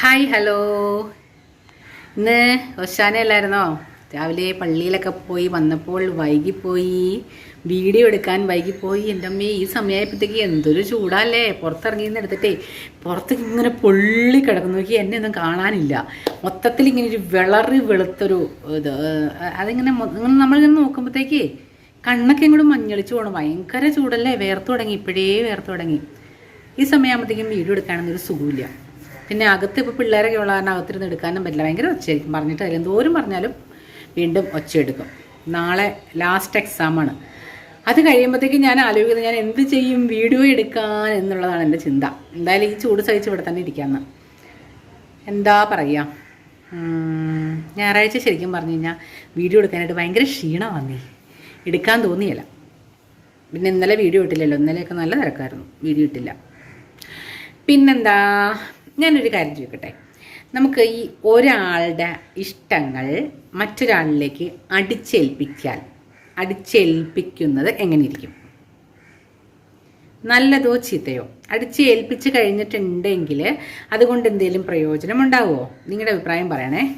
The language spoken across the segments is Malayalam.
Hi hello. ഇന്ന് ഒശാനയല്ലായിരുന്നോ രാവിലെ പള്ളിയിലൊക്കെ പോയി വന്നപ്പോൾ വൈകിപ്പോയി. വീഡിയോ എടുക്കാൻ വൈകിപ്പോയി. എന്റെ അമ്മയെ ഈ സമയമായപ്പോഴത്തേക്ക് എന്തൊരു ചൂടല്ലേ? പുറത്തിറങ്ങി നിന്ന് എടുത്തിട്ടേ പുറത്ത് ഇങ്ങനെ പൊള്ളി കിടക്കുന്നു. നോക്കി എന്നെ ഒന്നും കാണാനില്ല. മൊത്തത്തിൽ ഇങ്ങനെ ഒരു വിളറി വെളുത്തൊരു ഇത് അതിങ്ങനെ ഇങ്ങനെ നമ്മളിങ്ങനെ നോക്കുമ്പോഴത്തേക്ക് കണ്ണൊക്കെ ഇങ്ങോട്ട് മഞ്ഞളിച്ച് പോകണം ഭയങ്കര ചൂടല്ലേ? വേർത്ത് തുടങ്ങി. ഇപ്പോഴേ വേർത്ത് തുടങ്ങി. ഈ സമയമാകുമ്പോഴത്തേക്കും വീഡിയോ എടുക്കാനൊന്നും ഒരു സുഖമില്ല പിന്നെ അകത്ത് ഇപ്പോൾ പിള്ളേരൊക്കെ ഉള്ള കാരണം അകത്തിരുന്ന് എടുക്കാനും പറ്റില്ല. ഭയങ്കര ഒച്ചയായിരിക്കും. പറഞ്ഞിട്ട് അതിൽ എന്തോരം പറഞ്ഞാലും വീണ്ടും ഒച്ചയെടുക്കും നാളെ ലാസ്റ്റ് എക്സാമാണ് അത് കഴിയുമ്പോഴത്തേക്കും ഞാൻ ആലോചിക്കുന്നത് ഞാൻ എന്ത് ചെയ്യും? വീഡിയോ എടുക്കാൻ എന്നുള്ളതാണ് എന്റെ ചിന്ത. എന്തായാലും ഈ ചൂട് സഹിച്ച് ഇവിടെ തന്നെ ഇരിക്കാമെന്ന് എന്താ പറയുക ഞായറാഴ്ച ശരിക്കും പറഞ്ഞു കഴിഞ്ഞാൽ വീഡിയോ എടുക്കാനായിട്ട് ഭയങ്കര ക്ഷീണം വന്നേ എടുക്കാൻ തോന്നിയില്ല. പിന്നെ ഇന്നലെ വീഡിയോ ഇട്ടില്ലല്ലോ. ഇന്നലെയൊക്കെ നല്ല തിരക്കായിരുന്നു. വീഡിയോ ഇട്ടില്ല. പിന്നെന്താ? ഞാനൊരു കാര്യം ചോദിക്കട്ടെ? നമുക്ക് ഈ ഒരാളുടെ ഇഷ്ടങ്ങൾ മറ്റൊരാളിലേക്ക് അടിച്ചേൽപ്പിക്കാൻ അടിച്ചേൽപ്പിക്കുന്നത് എങ്ങനെയിരിക്കും? നല്ലതോ ചീത്തയോ? അടിച്ച് ഏൽപ്പിച്ച് കഴിഞ്ഞിട്ടുണ്ടെങ്കിൽ അതുകൊണ്ട് എന്തെങ്കിലും പ്രയോജനം ഉണ്ടാവുമോ? നിങ്ങളുടെ അഭിപ്രായം പറയണേ.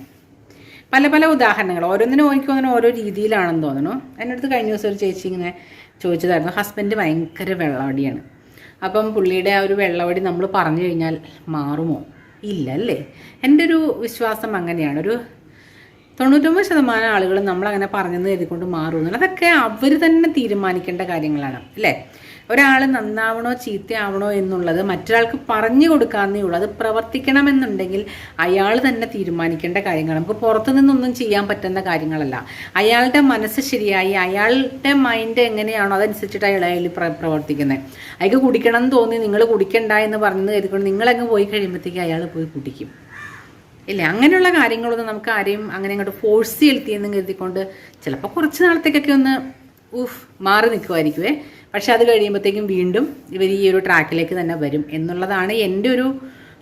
പല പല ഉദാഹരണങ്ങൾ. ഓരോന്നിനും എനിക്ക് തോന്നുന്നു ഓരോ രീതിയിലാണെന്ന് തോന്നുന്നു. എന്റെ അടുത്ത് കഴിഞ്ഞ ദിവസം ഒരു ചേച്ചി ഇങ്ങനെ ചോദിച്ചതായിരുന്നു. ഹസ്ബൻഡ് ഭയങ്കര വെള്ളവടിയാണ് അപ്പം പുള്ളിയുടെ ആ ഒരു വെള്ളവടി നമ്മൾ പറഞ്ഞു കഴിഞ്ഞാൽ മാറുമോ? ഇല്ല അല്ലേ എന്റെ ഒരു വിശ്വാസം അങ്ങനെയാണ്. ഒരു തൊണ്ണൂറ്റൊമ്പത് ശതമാനം ആളുകൾ നമ്മളങ്ങനെ പറഞ്ഞെന്ന് കരുതിക്കൊണ്ട് മാറുമെന്നുള്ളത് അതൊക്കെ അവർ തന്നെ തീരുമാനിക്കേണ്ട കാര്യങ്ങളാണ്. അല്ലേ? ഒരാൾ നന്നാവണോ ചീത്തയാവണോ എന്നുള്ളത് മറ്റൊരാൾക്ക് പറഞ്ഞു കൊടുക്കാമെന്നേ ഉള്ളൂ. അത് പ്രവർത്തിക്കണമെന്നുണ്ടെങ്കിൽ അയാൾ തന്നെ തീരുമാനിക്കേണ്ട കാര്യങ്ങൾ നമുക്ക് പുറത്തു നിന്നൊന്നും ചെയ്യാൻ പറ്റുന്ന കാര്യങ്ങളല്ല. അയാളുടെ മനസ്സ് ശരിയായി അയാളുടെ മൈൻഡ് എങ്ങനെയാണോ അതനുസരിച്ചിട്ട് അയാൾ പ്ര പ്രവർത്തിക്കുന്നത് അയാൾക്ക് കുടിക്കണം എന്ന് തോന്നി നിങ്ങൾ കുടിക്കണ്ട എന്ന് പറഞ്ഞത് കരുതിക്കൊണ്ട് നിങ്ങളങ്ങ് പോയി കഴിയുമ്പോഴത്തേക്ക് അയാൾ പോയി കുടിക്കും. ഇല്ല? അങ്ങനെയുള്ള കാര്യങ്ങളൊന്നും നമുക്ക് ആരെയും അങ്ങനെ അങ്ങോട്ട് ഫോഴ്സ് ചെലുത്തിയെന്ന് കരുതിക്കൊണ്ട് ചിലപ്പോൾ കുറച്ച് നാളത്തേക്കൊക്കെ ഒന്ന് ഊഫ് മാറി നിൽക്കുമായിരിക്കുമേ പക്ഷെ അത് കഴിയുമ്പോഴത്തേക്കും വീണ്ടും ഇവർ ഈ ഒരു ട്രാക്കിലേക്ക് തന്നെ വരും എന്നുള്ളതാണ് എന്റെ ഒരു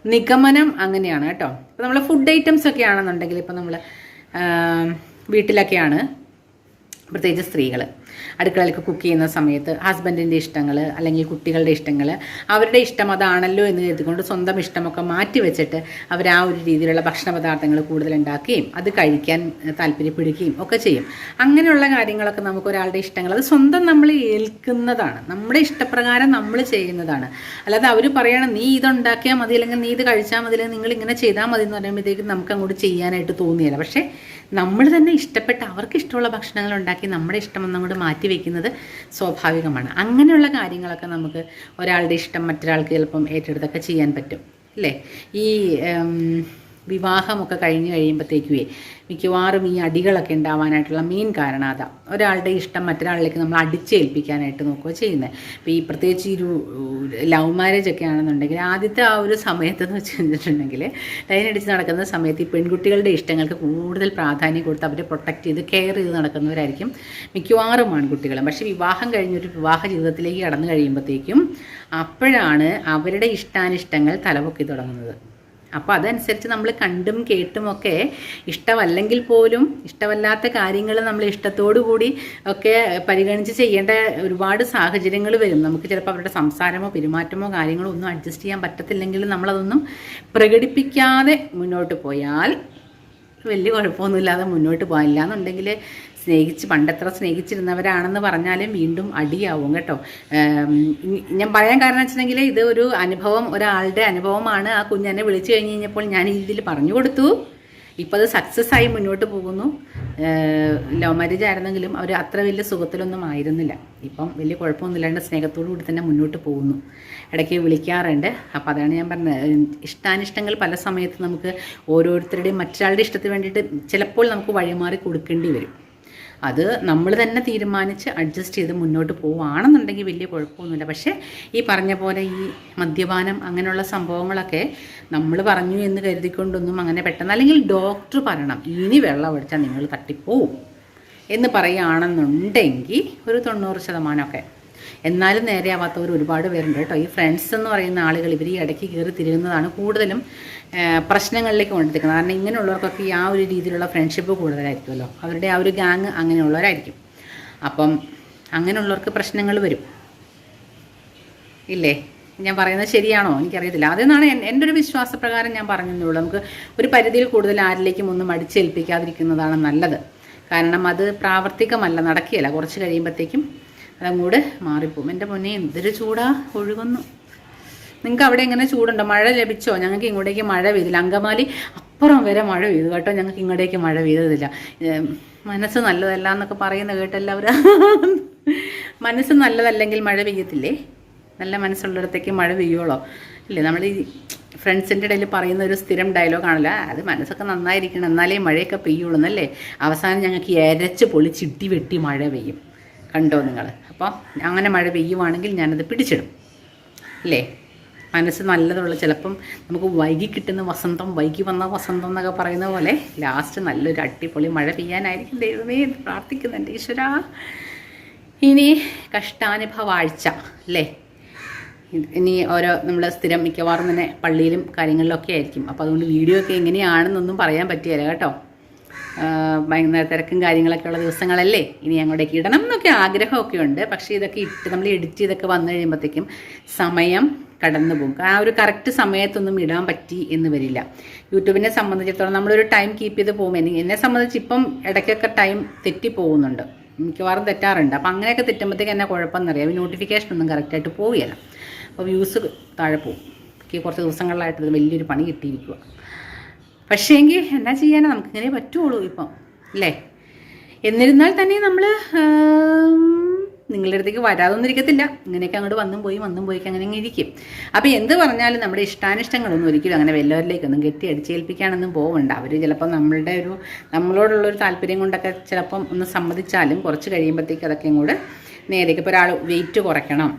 നിഗമനം അങ്ങനെയാണ് കേട്ടോ. ഇപ്പോൾ നമ്മൾ ഫുഡ് ഐറ്റംസ് ഒക്കെ ആണെന്നുണ്ടെങ്കിൽ ഇപ്പോൾ നമ്മൾ വീട്ടിലൊക്കെയാണ് പ്രത്യേകിച്ച് സ്ത്രീകൾ അടുക്കളയിലൊക്കെ കുക്ക് ചെയ്യുന്ന സമയത്ത് ഹസ്ബൻഡിന്റെ ഇഷ്ടങ്ങൾ അല്ലെങ്കിൽ കുട്ടികളുടെ ഇഷ്ടങ്ങൾ അവരുടെ ഇഷ്ടം അതാണല്ലോ എന്ന് കരുതിക്കൊണ്ട് സ്വന്തം ഇഷ്ടമൊക്കെ മാറ്റി വെച്ചിട്ട് അവർ ആ ഒരു രീതിയിലുള്ള ഭക്ഷണ പദാർത്ഥങ്ങൾ കൂടുതൽ ഉണ്ടാക്കുകയും അത് കഴിക്കാൻ താല്പര്യപ്പെടുകയും ഒക്കെ ചെയ്യും. അങ്ങനെയുള്ള കാര്യങ്ങളൊക്കെ നമുക്ക് ഒരാളുടെ ഇഷ്ടങ്ങൾ അത് സ്വന്തം നമ്മൾ ഏൽക്കുന്നതാണ്. നമ്മുടെ ഇഷ്ടപ്രകാരം നമ്മൾ ചെയ്യുന്നതാണ്. അല്ലാതെ അവർ പറയണം നീ ഇതുണ്ടാക്കിയാൽ മതി അല്ലെങ്കിൽ നീ ഇത് കഴിച്ചാൽ മതി അല്ലെങ്കിൽ നിങ്ങൾ ഇങ്ങനെ ചെയ്താൽ മതി എന്ന് പറയുമ്പോഴത്തേക്കും നമുക്ക് അങ്ങോട്ട് ചെയ്യാനായിട്ട് തോന്നിയില്ല പക്ഷേ നമ്മൾ തന്നെ ഇഷ്ടപ്പെട്ട അവർക്ക് ഇഷ്ടമുള്ള ഭക്ഷണങ്ങൾ ഉണ്ടാക്കി നമ്മുടെ ഇഷ്ടം ഒന്നങ്ങോട്ട് മാറ്റി വെക്കുന്നത് സ്വാഭാവികമാണ്. അങ്ങനെയുള്ള കാര്യങ്ങളൊക്കെ നമുക്ക് ഒരാളുടെ ഇഷ്ടം മറ്റൊരാൾക്ക് ചിലപ്പം ഏറ്റെടുത്തൊക്കെ ചെയ്യാൻ പറ്റും. അല്ലേ? ഈ വിവാഹമൊക്കെ കഴിഞ്ഞ് കഴിയുമ്പോഴത്തേക്കുവേ മിക്കവാറും ഈ അടികളൊക്കെ ഉണ്ടാവാനായിട്ടുള്ള മെയിൻ കാരണം അതാ. ഒരാളുടെ ഇഷ്ടം മറ്റൊരാളിലേക്ക് നമ്മൾ അടിച്ചേൽപ്പിക്കാനായിട്ട് നോക്കുക ചെയ്യുന്നത് അപ്പോൾ ഈ പ്രത്യേകിച്ച് ഒരു ലവ് മാരേജ് ഒക്കെ ആണെന്നുണ്ടെങ്കിൽ ആദ്യത്തെ ആ ഒരു സമയത്തെന്ന് വെച്ച് കഴിഞ്ഞിട്ടുണ്ടെങ്കിൽ ലൈൻ അടിച്ച് നടക്കുന്ന സമയത്ത് ഈ പെൺകുട്ടികളുടെ ഇഷ്ടങ്ങൾക്ക് കൂടുതൽ പ്രാധാന്യം കൊടുത്ത് അവരെ പ്രൊട്ടക്ട് ചെയ്ത് കെയർ ചെയ്ത് നടക്കുന്നവരായിരിക്കും മിക്കവാറും ആൺകുട്ടികളും. പക്ഷേ വിവാഹം കഴിഞ്ഞൊരു വിവാഹ ജീവിതത്തിലേക്ക് കടന്നു കഴിയുമ്പോഴത്തേക്കും അപ്പോഴാണ് അവരുടെ ഇഷ്ടാനിഷ്ടങ്ങൾ തലപൊക്കി തുടങ്ങുന്നത്. അപ്പോൾ അതനുസരിച്ച് നമ്മൾ കണ്ടും കേട്ടുമൊക്കെ ഇഷ്ടമല്ലെങ്കിൽ പോലും ഇഷ്ടമല്ലാത്ത കാര്യങ്ങൾ നമ്മൾ ഇഷ്ടത്തോടു കൂടി ഒക്കെ പരിഗണിച്ച് ചെയ്യേണ്ട ഒരുപാട് സാഹചര്യങ്ങൾ വരും. നമുക്ക് ചിലപ്പോൾ അവരുടെ സംസാരമോ പെരുമാറ്റമോ കാര്യങ്ങളോ ഒന്നും അഡ്ജസ്റ്റ് ചെയ്യാൻ പറ്റത്തില്ലെങ്കിൽ നമ്മളതൊന്നും പ്രകടിപ്പിക്കാതെ മുന്നോട്ട് പോയാൽ വലിയ കുഴപ്പമൊന്നുമില്ലാതെ മുന്നോട്ട് പോകാനില്ല. എന്നുണ്ടെങ്കിൽ സ്നേഹിച്ച് പണ്ടത്ര സ്നേഹിച്ചിരുന്നവരാണെന്ന് പറഞ്ഞാലും വീണ്ടും അടിയാവും കേട്ടോ. ഞാൻ പറയാൻ കാരണം വെച്ചിട്ടുണ്ടെങ്കിൽ ഇത് ഒരു അനുഭവം ഒരാളുടെ അനുഭവമാണ്. ആ കുഞ്ഞനെ വിളിച്ചു കഴിഞ്ഞ് കഴിഞ്ഞപ്പോൾ ഞാൻ രീതിയിൽ പറഞ്ഞു കൊടുത്തു. ഇപ്പോൾ അത് സക്സസ് ആയി മുന്നോട്ട് പോകുന്നു. ലവ് മാരേജ് ആയിരുന്നെങ്കിലും അവർ അത്ര വലിയ സുഖത്തിലൊന്നും ആയിരുന്നില്ല. ഇപ്പം വലിയ കുഴപ്പമൊന്നുമില്ലാണ്ട് സ്നേഹത്തോടു കൂടി തന്നെ മുന്നോട്ട് പോകുന്നു. ഇടയ്ക്ക് വിളിക്കാറുണ്ട്. അപ്പോൾ അതാണ് ഞാൻ പറഞ്ഞത്. ഇഷ്ടാനിഷ്ടങ്ങൾ പല സമയത്ത് നമുക്ക് ഓരോരുത്തരുടെയും മറ്റൊരാളുടെ ഇഷ്ടത്തിന് വേണ്ടിയിട്ട് ചിലപ്പോൾ നമുക്ക് വഴിമാറി കൊടുക്കേണ്ടി വരും. അത് നമ്മൾ തന്നെ തീരുമാനിച്ച് അഡ്ജസ്റ്റ് ചെയ്ത് മുന്നോട്ട് പോവുകയാണെന്നുണ്ടെങ്കിൽ വലിയ കുഴപ്പമൊന്നുമില്ല. പക്ഷേ ഈ പറഞ്ഞ പോലെ ഈ മദ്യപാനം അങ്ങനെയുള്ള സംഭവങ്ങളൊക്കെ നമ്മൾ പറഞ്ഞു എന്ന് കരുതിക്കൊണ്ടൊന്നും അങ്ങനെ പെട്ടെന്ന് അല്ലെങ്കിൽ ഡോക്ടർ പറയണം ഇനി വെള്ളം അടിച്ചാൽ നിങ്ങൾ തട്ടിപ്പോവും എന്ന് പറയുകയാണെന്നുണ്ടെങ്കിൽ ഒരു തൊണ്ണൂറ് ശതമാനമൊക്കെ എന്നാലും നേരെയാവാത്തവർ ഒരുപാട് പേരുണ്ട് കേട്ടോ. ഈ ഫ്രണ്ട്സ് എന്ന് പറയുന്ന ആളുകൾ ഇവർ ഈ ഇടയ്ക്ക് കയറി തിരിയുന്നതാണ് കൂടുതലും പ്രശ്നങ്ങളിലേക്ക് കൊണ്ടെത്തിക്കുന്നത് കാരണം ഇങ്ങനെയുള്ളവർക്കൊക്കെ ആ ഒരു രീതിയിലുള്ള ഫ്രണ്ട്ഷിപ്പ് കൂടുതലായിരിക്കുമല്ലോ. അവരുടെ ആ ഒരു ഗ്യാങ് അങ്ങനെയുള്ളവരായിരിക്കും. അപ്പം അങ്ങനെയുള്ളവർക്ക് പ്രശ്നങ്ങൾ വരും. ഇല്ലേ? ഞാൻ പറയുന്നത് ശരിയാണോ? എനിക്കറിയത്തില്ല. അതെന്നാണ് എന്റെ ഒരു വിശ്വാസപ്രകാരം ഞാൻ പറഞ്ഞതുള്ളൂ നമുക്ക് ഒരു പരിധിയിൽ കൂടുതൽ ആരിലേക്കും ഒന്നും അടിച്ചേൽപ്പിക്കാതിരിക്കുന്നതാണ് നല്ലത്. കാരണം അത് പ്രാവർത്തികമല്ല നടക്കുകയില്ല. കുറച്ച് കഴിയുമ്പോഴത്തേക്കും അതങ്ങോട്ട് മാറിപ്പോവും. എന്റെ മുന്നേ എന്തൊരു ചൂടാ ഒഴുകുന്നു. നിങ്ങൾക്ക് അവിടെ എങ്ങനെ ചൂടുണ്ടോ? മഴ ലഭിച്ചോ? ഞങ്ങൾക്ക് ഇങ്ങോട്ടേക്ക് മഴ പെയ്തില്ല. അങ്കമാലി അപ്പുറം വരെ മഴ പെയ്തു കേട്ടോ. ഞങ്ങൾക്ക് ഇങ്ങോട്ടേക്ക് മഴ പെയ്തതില്ല. മനസ്സ് നല്ലതല്ല എന്നൊക്കെ പറയുന്ന കേട്ടെല്ലാവരും? മനസ്സ് നല്ലതല്ലെങ്കിൽ മഴ പെയ്യത്തില്ലേ? നല്ല മനസ്സുള്ളിടത്തേക്ക് മഴ പെയ്യോളോ? ഇല്ലേ? നമ്മൾ ഈ ഫ്രണ്ട്സിന്റെ ഇടയിൽ പറയുന്ന ഒരു സ്ഥിരം ഡയലോഗ് ആണല്ലോ. അത് മനസ്സൊക്കെ നന്നായിരിക്കണം. എന്നാലേ മഴയൊക്കെ പെയ്യുള്ളൂ എന്നല്ലേ? അവസാനം ഞങ്ങൾക്ക് എരച്ച് പൊളി ചിട്ടി വെട്ടി മഴ പെയ്യും. കണ്ടോ നിങ്ങൾ അപ്പോൾ അങ്ങനെ മഴ പെയ്യുവാണെങ്കിൽ ഞാനത് പിടിച്ചിടും. അല്ലേ? മനസ്സ് നല്ലതുള്ള ചിലപ്പം നമുക്ക് വൈകി കിട്ടുന്ന വസന്തം വൈകി വന്ന വസന്തം എന്നൊക്കെ പറയുന്ന പോലെ ലാസ്റ്റ് നല്ലൊരു അടിപൊളി മഴ പെയ്യാനായിരിക്കും ദൈവമേ പ്രാർത്ഥിക്കുന്നുണ്ട് ഈശ്വര. ഇനി കഷ്ടാനുഭവാഴ്ച അല്ലേ? ഇനി ഓരോ നമ്മൾ സ്ഥിരം മിക്കവാറും തന്നെ പള്ളിയിലും കാര്യങ്ങളിലൊക്കെ ആയിരിക്കും. അപ്പോൾ അതുകൊണ്ട് വീഡിയോ ഒക്കെ എങ്ങനെയാണെന്നൊന്നും പറയാൻ പറ്റിയല്ല കേട്ടോ. ഭയങ്കര തിരക്കും കാര്യങ്ങളൊക്കെ ഉള്ള ദിവസങ്ങളല്ലേ? ഇനി അങ്ങോട്ടേക്ക് ഇടണം എന്നൊക്കെ ആഗ്രഹമൊക്കെ ഉണ്ട്. പക്ഷേ ഇതൊക്കെ ഇട്ട് നമ്മൾ എഡിറ്റ് ചെയ്തൊക്കെ വന്നു കഴിയുമ്പോഴത്തേക്കും സമയം കടന്നു പോകും. ആ ഒരു കറക്റ്റ് സമയത്തൊന്നും ഇടാൻ പറ്റി എന്ന് വരില്ല. യൂട്യൂബിനെ സംബന്ധിച്ചിടത്തോളം നമ്മളൊരു ടൈം കീപ്പ് ചെയ്ത് പോകും. എനി- എന്നെ സംബന്ധിച്ച് ഇപ്പം ഇടയ്ക്കൊക്കെ ടൈം തെറ്റി പോകുന്നുണ്ട്. മിക്കവാറും തെറ്റാറുണ്ട്. അപ്പം അങ്ങനെയൊക്കെ തെറ്റുമ്പോഴത്തേക്ക് എന്നെ കുഴപ്പമെന്നറിയാം നോട്ടിഫിക്കേഷൻ ഒന്നും കറക്റ്റായിട്ട് പോവുകയില്ല. അപ്പോൾ വ്യൂസ് താഴെ പോകും കുറച്ച് ദിവസങ്ങളിലായിട്ട് വലിയൊരു പണി കിട്ടിയിരിക്കുക പക്ഷേ എങ്കിൽ എന്നാ ചെയ്യാനാ? നമുക്കിങ്ങനെ പറ്റുള്ളൂ ഇപ്പം അല്ലേ? എന്നിരുന്നാൽ തന്നെ നമ്മൾ നിങ്ങളുടെ അടുത്തേക്ക് വരാതൊന്നും ഇരിക്കത്തില്ല ഇങ്ങനെയൊക്കെ അങ്ങോട്ട് വന്നും പോയി വന്നും പോയി അങ്ങനെ അങ്ങ് ഇരിക്കും. അപ്പോൾ എന്ത് പറഞ്ഞാലും നമ്മുടെ ഇഷ്ടാനിഷ്ടങ്ങളൊന്നും ഒരിക്കലും അങ്ങനെ വല്ലവരിലേക്കൊന്നും കെട്ടി അടിച്ചേൽപ്പിക്കാനൊന്നും പോകണ്ട അവർ ചിലപ്പോൾ നമ്മളുടെ ഒരു നമ്മളോടുള്ള ഒരു താല്പര്യം കൊണ്ടൊക്കെ ചിലപ്പം ഒന്ന് സമ്മതിച്ചാലും കുറച്ച് കഴിയുമ്പോഴത്തേക്ക് അതൊക്കെ ഇങ്ങോട്ട് നേരേക്ക് ഇപ്പോൾ ഒരാൾ വെയിറ്റ് കുറയ്ക്കണം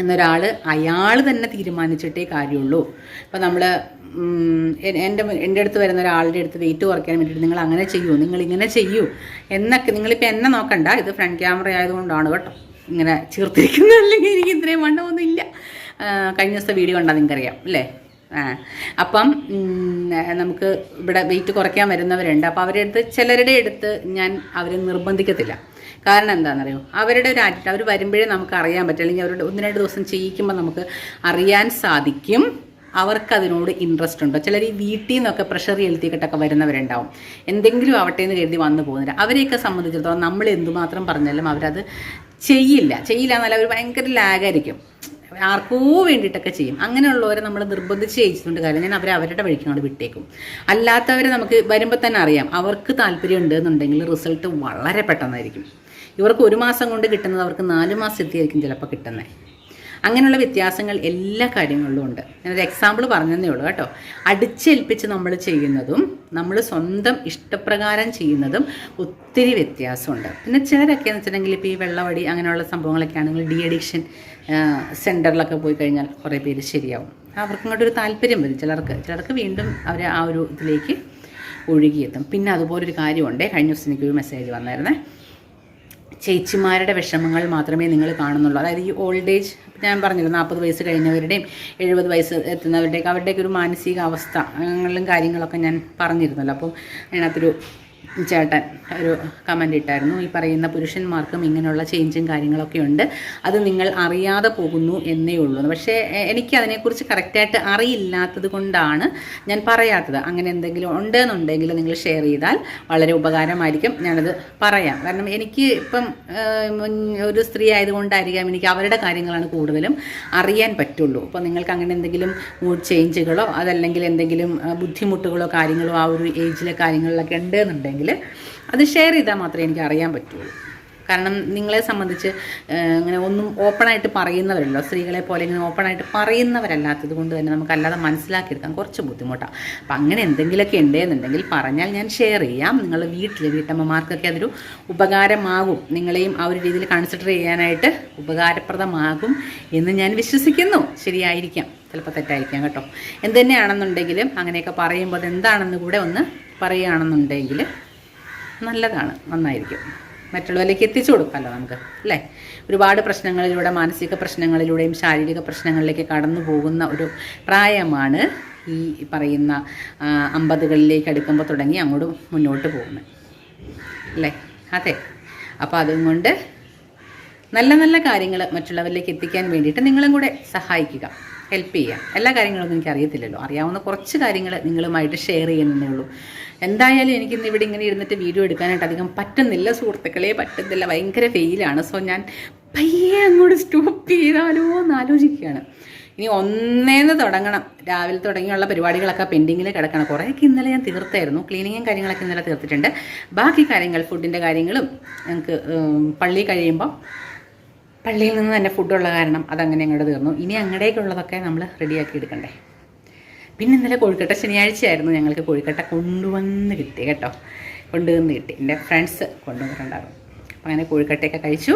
എന്നൊരാൾ അയാൾ തന്നെ തീരുമാനിച്ചിട്ടേ കാര്യമുള്ളൂ. ഇപ്പോൾ നമ്മൾ എന്റെ എന്റെ അടുത്ത് വരുന്ന ഒരാളുടെ അടുത്ത് വെയിറ്റ് കുറയ്ക്കാൻ വേണ്ടിയിട്ട് നിങ്ങൾ അങ്ങനെ ചെയ്യൂ നിങ്ങൾ ഇങ്ങനെ ചെയ്യൂ എന്നൊക്കെ നിങ്ങളിപ്പോൾ എന്നെ നോക്കണ്ട. ഇത് ഫ്രണ്ട് ക്യാമറ ആയതുകൊണ്ടാണ് കേട്ടോ. ഇങ്ങനെ ചേർത്തിരിക്കുന്നത്. അല്ലെങ്കിൽ എനിക്ക് ഇത്രയും വണ്ണമൊന്നും ഇല്ല. കഴിഞ്ഞ ദിവസത്തെ വീഡിയോ കണ്ടാൽ നിങ്ങൾക്കറിയാം അല്ലേ? അപ്പം നമുക്ക് ഇവിടെ വെയിറ്റ് കുറയ്ക്കാൻ വരുന്നവരുണ്ട്. അപ്പോൾ അവരുടെ അടുത്ത് ചിലരുടെ അടുത്ത് ഞാൻ അവരെ നിർബന്ധിക്കത്തില്ല. കാരണം എന്താണെന്നറിയോ? അവരുടെ ഒരു ആറ്റിറ്റ് അവർ വരുമ്പോഴേ നമുക്ക് അറിയാൻ പറ്റും. അല്ലെങ്കിൽ അവരുടെ ഒന്ന് രണ്ട് ദിവസം ചെയ്യിക്കുമ്പോൾ നമുക്ക് അറിയാൻ സാധിക്കും. അവർക്കതിനോട് ഇൻട്രസ്റ്റ് ഉണ്ടോ? ചിലർ ഈ വീട്ടിൽ നിന്നൊക്കെ പ്രഷർ ചെലുത്തിയിട്ടൊക്കെ വരുന്നവരുണ്ടാവും. എന്തെങ്കിലും ആവട്ടെ എന്ന് കരുതി വന്നു പോകുന്നില്ല. അവരെയൊക്കെ സംബന്ധിച്ചിടത്തോളം നമ്മൾ എന്തുമാത്രം പറഞ്ഞാലും അവരത് ചെയ്യില്ല. ചെയ്യില്ല എന്നല്ല അവർ ഭയങ്കര ലാഗായിരിക്കും ആർക്കോ വേണ്ടിയിട്ടൊക്കെ ചെയ്യും. അങ്ങനെയുള്ളവരെ നമ്മൾ നിർബന്ധിച്ച് ചെയ്യിച്ചിട്ടുണ്ട് കാര്യം ഞാൻ അവരെ അവരുടെ വഴിക്ക് വിട്ടേക്കും. അല്ലാത്തവരെ നമുക്ക് വരുമ്പോൾ തന്നെ അറിയാം. അവർക്ക് താല്പര്യം ഉണ്ട് എന്നുണ്ടെങ്കിൽ റിസൾട്ട് വളരെ പെട്ടെന്നായിരിക്കും. ഇവർക്ക് ഒരു മാസം കൊണ്ട് കിട്ടുന്നത് അവർക്ക് നാല് മാസം എത്തിയായിരിക്കും ചിലപ്പോൾ കിട്ടുന്നത് അങ്ങനെയുള്ള വ്യത്യാസങ്ങൾ എല്ലാ കാര്യങ്ങളിലും ഉണ്ട്. ഞാനൊരു എക്സാമ്പിൾ പറഞ്ഞതേ ഉള്ളൂ കേട്ടോ. അടിച്ചേൽപ്പിച്ച് നമ്മൾ ചെയ്യുന്നതും നമ്മൾ സ്വന്തം ഇഷ്ടപ്രകാരം ചെയ്യുന്നതും ഒത്തിരി വ്യത്യാസമുണ്ട്. പിന്നെ ചിലരൊക്കെ എന്ന് വെച്ചിട്ടുണ്ടെങ്കിൽ ഇപ്പോൾ ഈ വെള്ളവടി അങ്ങനെയുള്ള സംഭവങ്ങളൊക്കെ ആണെങ്കിൽ ഡി അഡിക്ഷൻ സെന്ററിലൊക്കെ പോയി കഴിഞ്ഞാൽ കുറേ പേര് ശരിയാവും. അവർക്ക് ഇങ്ങോട്ടൊരു താല്പര്യം വരും ചിലർക്ക്. ചിലർക്ക് വീണ്ടും അവർ ആ ഒരു ഇതിലേക്ക് ഒഴുകിയെത്തും. പിന്നെ അതുപോലൊരു കാര്യമുണ്ട് കഴിഞ്ഞ ദിവസം എനിക്കൊരു മെസ്സേജ് വന്നായിരുന്നേ. ചേച്ചിമാരുടെ വിഷമങ്ങൾ മാത്രമേ നിങ്ങൾ കാണുന്നുള്ളൂ. അതായത് ഈ ഓൾഡ് ഏജ് ഞാൻ പറഞ്ഞില്ല നാൽപ്പത് വയസ്സ് കഴിഞ്ഞവരുടെയും എഴുപത് വയസ്സ് എത്തുന്നവരുടെയൊക്കെ അവരുടെയൊക്കെ ഒരു മാനസിക കാര്യങ്ങളൊക്കെ ഞാൻ പറഞ്ഞിരുന്നല്ലോ. അപ്പം അതിനകത്തൊരു ചേട്ടൻ ഒരു കമന്റ് ഇട്ടായിരുന്നു. ഈ പറയുന്ന പുരുഷന്മാർക്കും ഇങ്ങനെയുള്ള ചേഞ്ചും കാര്യങ്ങളൊക്കെ ഉണ്ട്. അത് നിങ്ങൾ അറിയാതെ പോകുന്നു എന്നേ ഉള്ളൂ. പക്ഷേ എനിക്ക് അതിനെക്കുറിച്ച് കറക്റ്റായിട്ട് അറിയില്ലാത്തത് കൊണ്ടാണ് ഞാൻ പറയാത്തത്. അങ്ങനെ എന്തെങ്കിലും ഉണ്ട് എന്നുണ്ടെങ്കിൽ നിങ്ങൾ ഷെയർ ചെയ്താൽ വളരെ ഉപകാരമായിരിക്കും. ഞാനത് പറയാം. കാരണം എനിക്ക് ഇപ്പം ഒരു സ്ത്രീ ആയതുകൊണ്ടായിരിക്കാം എനിക്ക് അവരുടെ കാര്യങ്ങളാണ് കൂടുതലും അറിയാൻ പറ്റുള്ളൂ. അപ്പോൾ നിങ്ങൾക്ക് അങ്ങനെ എന്തെങ്കിലും മൂഡ് ചേഞ്ചുകളോ അതല്ലെങ്കിൽ എന്തെങ്കിലും ബുദ്ധിമുട്ടുകളോ കാര്യങ്ങളോ ആ ഒരു ഏജിലെ കാര്യങ്ങളിലൊക്കെ ഉണ്ട് എന്നുണ്ടെങ്കിൽ അത് ഷെയർ ചെയ്താൽ മാത്രമേ എനിക്ക് അറിയാൻ പറ്റുള്ളൂ. കാരണം നിങ്ങളെ സംബന്ധിച്ച് ഇങ്ങനെ ഒന്നും ഓപ്പണായിട്ട് പറയുന്നവരല്ലോ സ്ത്രീകളെ പോലെ ഇങ്ങനെ ഓപ്പണായിട്ട് പറയുന്നവരല്ലാത്തത് കൊണ്ട് തന്നെ നമുക്കല്ലാതെ മനസ്സിലാക്കിയെടുക്കാൻ കുറച്ച് ബുദ്ധിമുട്ടാണ് അപ്പം അങ്ങനെ എന്തെങ്കിലുമൊക്കെ ഉണ്ടെന്നുണ്ടെങ്കിൽ പറഞ്ഞാൽ ഞാൻ ഷെയർ ചെയ്യാം. നിങ്ങൾ വീട്ടിൽ വീട്ടമ്മമാർക്കൊക്കെ അതൊരു ഉപകാരമാകും. നിങ്ങളെയും ആ ഒരു രീതിയിൽ കൺസിഡർ ചെയ്യാനായിട്ട് ഉപകാരപ്രദമാകും എന്ന് ഞാൻ വിശ്വസിക്കുന്നു. ശരിയായിരിക്കാം. ചിലപ്പോൾ തെറ്റായിരിക്കാം കേട്ടോ. എന്ത് തന്നെയാണെന്നുണ്ടെങ്കിലും അങ്ങനെയൊക്കെ പറയുമ്പോൾ അതെന്താണെന്ന് കൂടെ ഒന്ന് പറയുകയാണെന്നുണ്ടെങ്കിൽ നല്ലതാണ് നന്നായിരിക്കും. മറ്റുള്ളവരിലേക്ക് എത്തിച്ചു കൊടുക്കാമല്ലോ നമുക്ക് അല്ലേ? ഒരുപാട് പ്രശ്നങ്ങളിലൂടെ മാനസിക പ്രശ്നങ്ങളിലൂടെയും ശാരീരിക പ്രശ്നങ്ങളിലേക്ക് കടന്നു പോകുന്ന ഒരു പ്രായമാണ് ഈ പറയുന്ന അമ്പതുകളിലേക്ക് അടുക്കുമ്പോൾ തുടങ്ങി അങ്ങോട്ട് മുന്നോട്ട് പോകുന്നത് അല്ലേ? അതെ. അപ്പോൾ അതുകൊണ്ട് നല്ല നല്ല കാര്യങ്ങൾ മറ്റുള്ളവരിലേക്ക് എത്തിക്കാൻ വേണ്ടിയിട്ട് നിങ്ങളും കൂടെ സഹായിക്കുക ഹെൽപ്പ് ചെയ്യുക. എല്ലാ കാര്യങ്ങളൊന്നും എനിക്ക് അറിയത്തില്ലല്ലോ അറിയാവുന്ന കുറച്ച് കാര്യങ്ങൾ നിങ്ങളുമായിട്ട് ഷെയർ ചെയ്യുന്നതേ ഉള്ളൂ. എന്തായാലും എനിക്കിന്ന് ഇവിടെ ഇങ്ങനെ ഇരുന്നിട്ട് വീഡിയോ എടുക്കാനായിട്ട് അധികം പറ്റുന്നില്ല. സുഹൃത്തുക്കളെ പറ്റുന്നില്ല. ഭയങ്കര ഫെയിലാണ് സോ ഞാൻ പയ്യെ അങ്ങോട്ട് സ്റ്റോപ്പ് ചെയ്താലോ എന്ന് ആലോചിക്കുകയാണ്. ഇനി ഒന്നേന്ന് തുടങ്ങണം. രാവിലെ തുടങ്ങിയുള്ള പരിപാടികളൊക്കെ പെൻഡിങ്ങിൽ കിടക്കണം. കുറേയൊക്കെ ഇന്നലെ ഞാൻ തീർത്തായിരുന്നു. ക്ലീനിങ്ങും കാര്യങ്ങളൊക്കെ ഇന്നലെ തീർത്തിട്ടുണ്ട്. ബാക്കി കാര്യങ്ങൾ ഫുഡിന്റെ കാര്യങ്ങളും ഞങ്ങൾക്ക് പള്ളി കഴിയുമ്പോൾ പള്ളിയിൽ നിന്ന് തന്നെ ഫുഡുള്ള കാരണം അതങ്ങനെ അങ്ങോട്ട് തീർന്നു. ഇനി അങ്ങടേക്കുള്ളതൊക്കെ നമ്മൾ റെഡിയാക്കി എടുക്കണ്ടേ? പിന്നെ ഇന്നലെ കോഴിക്കട്ട ശനിയാഴ്ചയായിരുന്നു ഞങ്ങൾക്ക് കോഴിക്കട്ട കൊണ്ടുവന്ന് കിട്ടി കേട്ടോ. കൊണ്ടുവന്ന് കിട്ടി. എന്റെ ഫ്രണ്ട്സ് കൊണ്ടുവന്നിട്ടുണ്ടായിരുന്നു. അപ്പോൾ അങ്ങനെ കോഴിക്കട്ടയൊക്കെ കഴിച്ചു.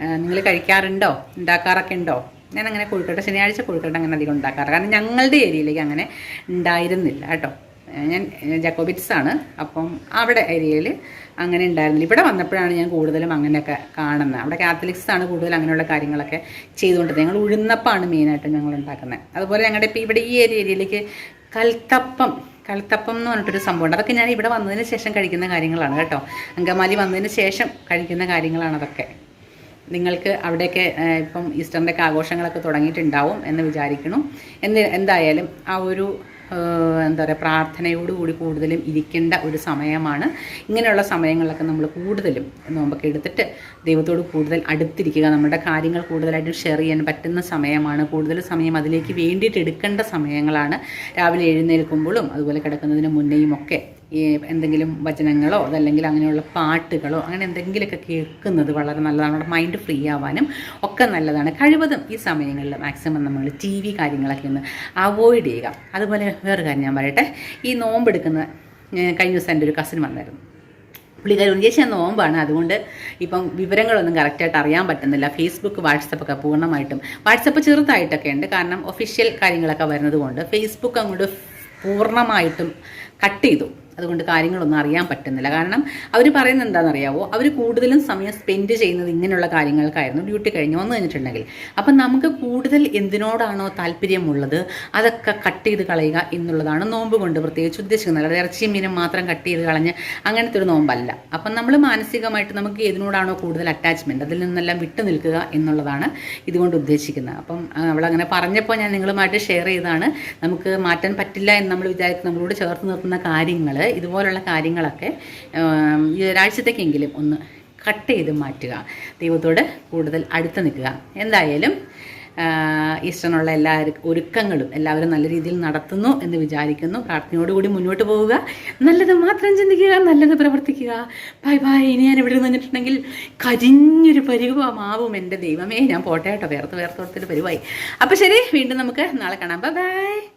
നിങ്ങൾ കഴിക്കാറുണ്ടോ? ഉണ്ടാക്കാറൊക്കെ ഉണ്ടോ? ഞാൻ അങ്ങനെ കോഴിക്കട്ട ശനിയാഴ്ച കോഴിക്കട്ട അങ്ങനെ അധികം ഉണ്ടാക്കാറ് കാരണം ഞങ്ങളുടെ ഏരിയയിലേക്ക് അങ്ങനെ ഉണ്ടായിരുന്നില്ല കേട്ടോ. ഞാൻ ജക്കോബിറ്റ്സ് ആണ് അപ്പം അവിടെ ഏരിയയിൽ അങ്ങനെ ഉണ്ടായിരുന്നില്ല. ഇവിടെ വന്നപ്പോഴാണ് ഞാൻ കൂടുതലും അങ്ങനെയൊക്കെ കാണുന്നത്. അവിടെ കാത്തലിക്സ് ആണ് കൂടുതൽ അങ്ങനെയുള്ള കാര്യങ്ങളൊക്കെ ചെയ്തുകൊണ്ടിരുന്നത്. ഞങ്ങൾ ഉഴുന്നപ്പാണ് മെയിനായിട്ട് ഞങ്ങൾ ഉണ്ടാക്കുന്നത്. അതുപോലെ ഞങ്ങളുടെ ഇപ്പോൾ ഇവിടെ ഈ ഏരിയയിലേക്ക് കൽത്തപ്പം കൽത്തപ്പം എന്ന് പറഞ്ഞിട്ടൊരു സംഭവമുണ്ട്. അതൊക്കെ ഞാൻ ഇവിടെ വന്നതിന് ശേഷം കഴിക്കുന്ന കാര്യങ്ങളാണ് കേട്ടോ. അങ്കമാലി വന്നതിന് ശേഷം കഴിക്കുന്ന കാര്യങ്ങളാണ് അതൊക്കെ. നിങ്ങൾക്ക് അവിടെയൊക്കെ ഇപ്പം ഈസ്റ്ററിന്റെ ഒക്കെ ആഘോഷങ്ങളൊക്കെ തുടങ്ങിയിട്ടുണ്ടാവും എന്ന് വിചാരിക്കണം എന്ത് എന്തായാലും ആ ഒരു എന്താ പറയുക പ്രാർത്ഥനയോടുകൂടി കൂടുതലും ഇരിക്കേണ്ട ഒരു സമയമാണ്. ഇങ്ങനെയുള്ള സമയങ്ങളിലൊക്കെ നമ്മൾ കൂടുതലും നോമ്പൊക്കെ എടുത്തിട്ട് ദൈവത്തോട് കൂടുതൽ അടുത്തിരിക്കുക നമ്മുടെ കാര്യങ്ങൾ കൂടുതലായിട്ട് ഷെയർ ചെയ്യാൻ പറ്റുന്ന സമയമാണ്. കൂടുതൽ സമയം അതിലേക്ക് വേണ്ടിയിട്ട് എടുക്കേണ്ട സമയങ്ങളാണ്. രാവിലെ എഴുന്നേൽക്കുമ്പോഴും അതുപോലെ കിടക്കുന്നതിന് മുന്നേയും ഒക്കെ ഈ എന്തെങ്കിലും വചനങ്ങളോ അതല്ലെങ്കിൽ അങ്ങനെയുള്ള പാട്ടുകളോ അങ്ങനെ എന്തെങ്കിലുമൊക്കെ കേൾക്കുന്നത് വളരെ നല്ലതാണ്. നമ്മുടെ മൈൻഡ് ഫ്രീ ആവാനും ഒക്കെ നല്ലതാണ്. കഴിവതും ഈ സമയങ്ങളിൽ മാക്സിമം നമ്മൾ ടി വി കാര്യങ്ങളൊക്കെ ഒന്ന് അവോയ്ഡ് ചെയ്യുക. അതുപോലെ വേറൊരു കാര്യം ഞാൻ പറയട്ടെ. ഈ നോമ്പെടുക്കുന്ന കഴിഞ്ഞ ദിവസം എന്റെ ഒരു കസിൻ വന്നായിരുന്നു. പുള്ളിക്കാരി ഞാൻ നോമ്പാണ്. അതുകൊണ്ട് ഇപ്പം വിവരങ്ങളൊന്നും കറക്റ്റായിട്ട് അറിയാൻ പറ്റുന്നില്ല. ഫേസ്ബുക്ക് വാട്സപ്പൊക്കെ പൂർണമായിട്ടും വാട്സപ്പ് ചെറുതായിട്ടൊക്കെ ഉണ്ട്. കാരണം ഒഫീഷ്യൽ കാര്യങ്ങളൊക്കെ വരുന്നത് കൊണ്ട് ഫേസ്ബുക്ക് അങ്ങോട്ട് പൂർണമായിട്ടും കട്ട് ചെയ്തു. അതുകൊണ്ട് കാര്യങ്ങളൊന്നും അറിയാൻ പറ്റുന്നില്ല. കാരണം അവർ പറയുന്നത് എന്താണെന്നറിയാവോ? അവർ കൂടുതലും സമയം സ്പെൻഡ് ചെയ്യുന്നത് ഇങ്ങനെയുള്ള കാര്യങ്ങൾക്കായിരുന്നു. ഡ്യൂട്ടി കഴിഞ്ഞ് വന്നു കഴിഞ്ഞിട്ടുണ്ടെങ്കിൽ. അപ്പം നമുക്ക് കൂടുതൽ എന്തിനോടാണോ താല്പര്യമുള്ളത്? അതൊക്കെ കട്ട് ചെയ്ത് കളയുക എന്നുള്ളതാണ് നോമ്പ് കൊണ്ട് പ്രത്യേകിച്ച് ഉദ്ദേശിക്കുന്നത്. അല്ലാതെ ഇറച്ചിയും മീനും മാത്രം കട്ട് ചെയ്ത് കളഞ്ഞ് അങ്ങനത്തെ ഒരു നോമ്പല്ല. അപ്പം നമ്മൾ മാനസികമായിട്ട് നമുക്ക് ഏതിനോടാണോ കൂടുതൽ അറ്റാച്ച്മെന്റ് അതിൽ നിന്നെല്ലാം വിട്ടു നിൽക്കുക എന്നുള്ളതാണ് ഇതുകൊണ്ട് ഉദ്ദേശിക്കുന്നത്. അപ്പം അവളങ്ങനെ പറഞ്ഞപ്പോൾ ഞാൻ നിങ്ങളുമായിട്ട് ഷെയർ ചെയ്താണ് നമുക്ക് മാറ്റാൻ പറ്റില്ല എന്ന് നമ്മൾ വിചാരിച്ച് നമ്മളോട് ചേർത്ത് നിർത്തുന്ന കാര്യങ്ങൾ ഇതുപോലുള്ള കാര്യങ്ങളൊക്കെ ഒരാഴ്ചത്തേക്കെങ്കിലും ഒന്ന് കട്ട് ചെയ്ത് മാറ്റുക. ദൈവത്തോട് കൂടുതൽ അടുത്ത് നിൽക്കുക. എന്തായാലും ഈസ്റ്ററിനുള്ള എല്ലാ ഒരുക്കങ്ങളും എല്ലാവരും നല്ല രീതിയിൽ നടത്തുന്നു എന്ന് വിചാരിക്കുന്നു. പ്രാർത്ഥനയോടുകൂടി മുന്നോട്ട് പോവുക. നല്ലത് മാത്രം ചിന്തിക്കുക നല്ലത് പ്രവർത്തിക്കുക. Bye bye. ഇനി ഞാൻ ഇവിടെ നിന്നിട്ടുണ്ടെങ്കിൽ കരിഞ്ഞൊരു പരിവമാവും എന്റെ ദൈവമേ. ഞാൻ പോട്ടെ കേട്ടോ. വേർത്ത് വേർത്തോടത്തൊരു പരിവായി അപ്പോൾ ശരി വീണ്ടും നമുക്ക് നാളെ കാണാം. Bye bye.